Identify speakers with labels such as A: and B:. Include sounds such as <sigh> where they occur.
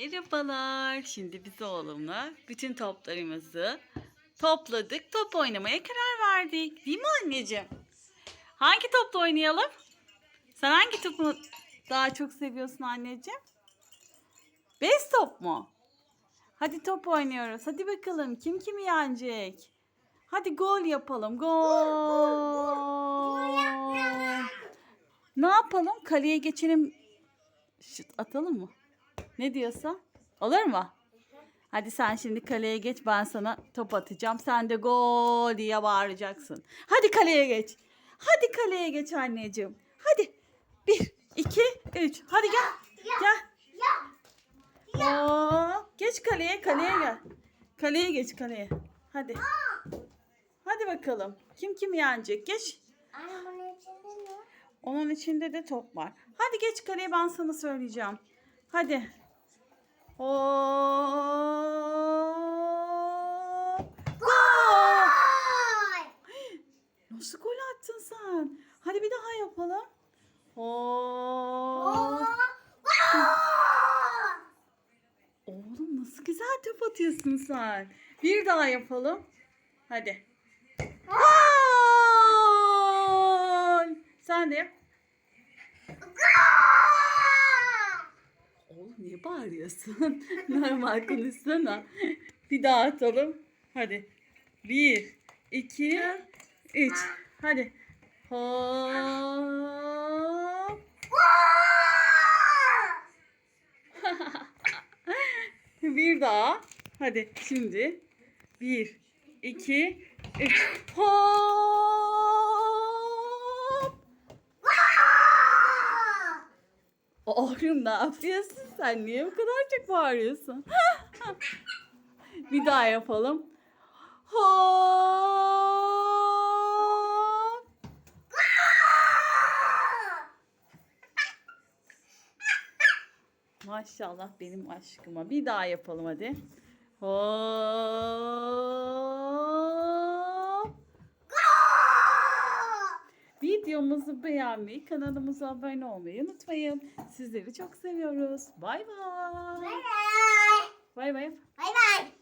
A: Merhabalar. Şimdi biz oğlumla bütün toplarımızı topladık. Top oynamaya karar verdik. Değil mi anneciğim? Hangi topla oynayalım? Sen hangi topu daha çok seviyorsun anneciğim? Bez top mu? Hadi top oynuyoruz. Hadi bakalım kim kimi yenecek? Hadi gol yapalım. Gol. Ne yapalım? Kaleye geçelim. Şut atalım mı? Ne diyorsa? Olur mu? Hadi sen şimdi kaleye geç ben sana top atacağım. Sen de gol diye bağıracaksın. Hadi kaleye geç. Hadi kaleye geç anneciğim. Hadi. Bir, iki, üç. Hadi gel. Gel. Oo, geç kaleye, kaleye gel. Kaleye geç kaleye. Hadi. Hadi bakalım. Kim kim yenecek? Geç. Onun içinde de top var. Hadi geç kaleye ben sana söyleyeceğim. Hadi. Hop. Gol. Nasıl gol attın sen? Hadi bir daha yapalım. Hop. Oğlum nasıl güzel top atıyorsun sen. Bir daha yapalım. Hadi. Gol. Sen de yap. Oğlum niye bağırıyorsun? <laughs> Normal konuşsana. Bir daha atalım. Hadi. Bir, iki, üç. Hadi. Hop. <laughs> Bir daha. Hadi şimdi. Bir, iki, üç. Hop. Oğlum ne yapıyorsun sen? Niye bu kadar çok bağırıyorsun? <laughs> Bir daha yapalım. Hop. Maşallah benim aşkıma. Bir daha yapalım hadi. Hop. Videomuzu beğenmeyi, kanalımıza abone olmayı unutmayın. Sizleri çok seviyoruz. Bay bay.
B: Bye bye.
A: Bay bay.
B: Bye bye.